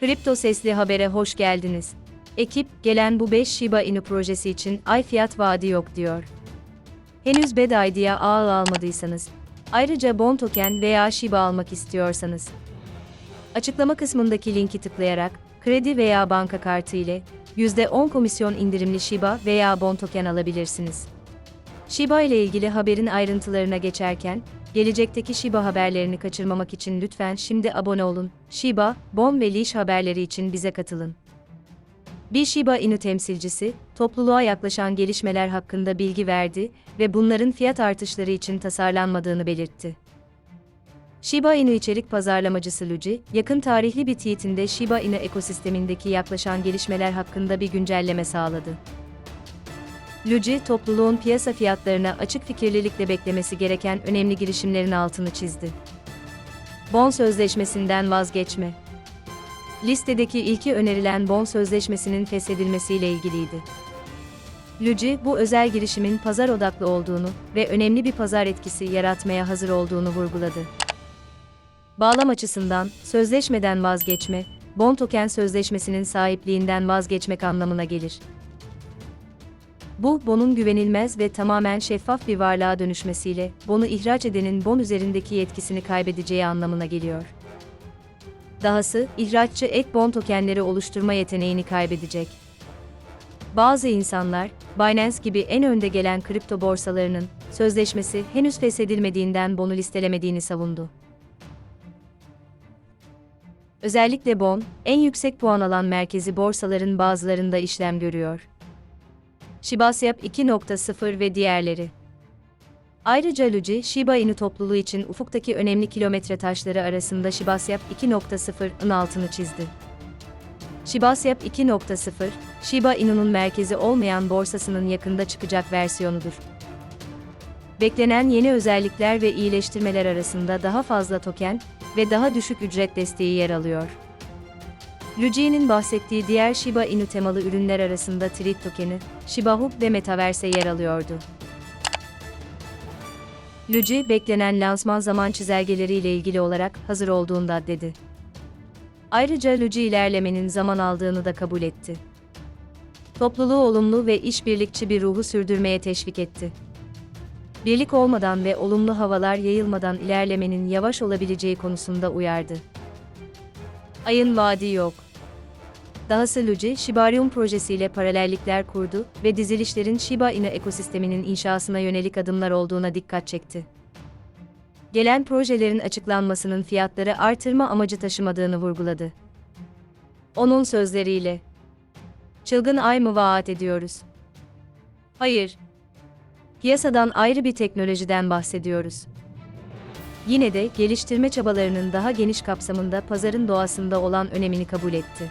Kripto Sesli Haber'e hoş geldiniz. Ekip, gelen bu 5 Shiba Inu projesi için ay fiyat vaadi yok diyor. Henüz Bed ID'ya ağ almadıysanız, ayrıca Bon Token veya Shiba almak istiyorsanız, açıklama kısmındaki linki tıklayarak, kredi veya banka kartı ile, %10 komisyon indirimli Shiba veya Bon Token alabilirsiniz. Shiba ile ilgili haberin ayrıntılarına geçerken, gelecekteki Shiba haberlerini kaçırmamak için lütfen şimdi abone olun. Shiba, Bon ve Leash haberleri için bize katılın. Bir Shiba Inu temsilcisi, topluluğa yaklaşan gelişmeler hakkında bilgi verdi ve bunların fiyat artışları için tasarlanmadığını belirtti. Shiba Inu içerik pazarlamacısı Luji, yakın tarihli bir tweetinde Shiba Inu ekosistemindeki yaklaşan gelişmeler hakkında bir güncelleme sağladı. Luji, topluluğun piyasa fiyatlarına açık fikirlilikle beklemesi gereken önemli girişimlerin altını çizdi. Bon sözleşmesinden vazgeçme. Listedeki ilki önerilen bon sözleşmesinin feshedilmesiyle ilgiliydi. Luji, bu özel girişimin pazar odaklı olduğunu ve önemli bir pazar etkisi yaratmaya hazır olduğunu vurguladı. Bağlam açısından, sözleşmeden vazgeçme, bon token sözleşmesinin sahipliğinden vazgeçmek anlamına gelir. Bu, bonun güvenilmez ve tamamen şeffaf bir varlığa dönüşmesiyle, bonu ihraç edenin bon üzerindeki yetkisini kaybedeceği anlamına geliyor. Dahası, ihraççı ek bon tokenleri oluşturma yeteneğini kaybedecek. Bazı insanlar, Binance gibi en önde gelen kripto borsalarının, sözleşmesi henüz feshedilmediğinden bonu listelemediğini savundu. Özellikle bon, en yüksek puan alan merkezi borsaların bazılarında işlem görüyor. Shibasiyap 2.0 ve diğerleri. Ayrıca Luji, Shiba Inu topluluğu için ufuktaki önemli kilometre taşları arasında Shibasiyap 2.0'ın altını çizdi. Shibasiyap 2.0, Shiba Inu'nun merkezi olmayan borsasının yakında çıkacak versiyonudur. Beklenen yeni özellikler ve iyileştirmeler arasında daha fazla token ve daha düşük ücret desteği yer alıyor. Luji'nin bahsettiği diğer Shiba Inu temalı ürünler arasında Treat tokeni, Shiba Hub ve Metaverse yer alıyordu. Luji, beklenen lansman zaman çizelgeleriyle ilgili olarak hazır olduğunda dedi. Ayrıca Luji ilerlemenin zaman aldığını da kabul etti. Topluluğu olumlu ve işbirlikçi bir ruhu sürdürmeye teşvik etti. Birlik olmadan ve olumlu havalar yayılmadan ilerlemenin yavaş olabileceği konusunda uyardı. Ayın vaadi yok. Dahası Luji, Shibarium projesiyle paralellikler kurdu ve dizilişlerin Shiba Inu ekosisteminin inşasına yönelik adımlar olduğuna dikkat çekti. Gelen projelerin açıklanmasının fiyatları artırma amacı taşımadığını vurguladı. Onun sözleriyle, Çılgın ay mı vaat ediyoruz? Hayır. Piyasadan ayrı bir teknolojiden bahsediyoruz. Yine de geliştirme çabalarının daha geniş kapsamında pazarın doğasında olan önemini kabul etti.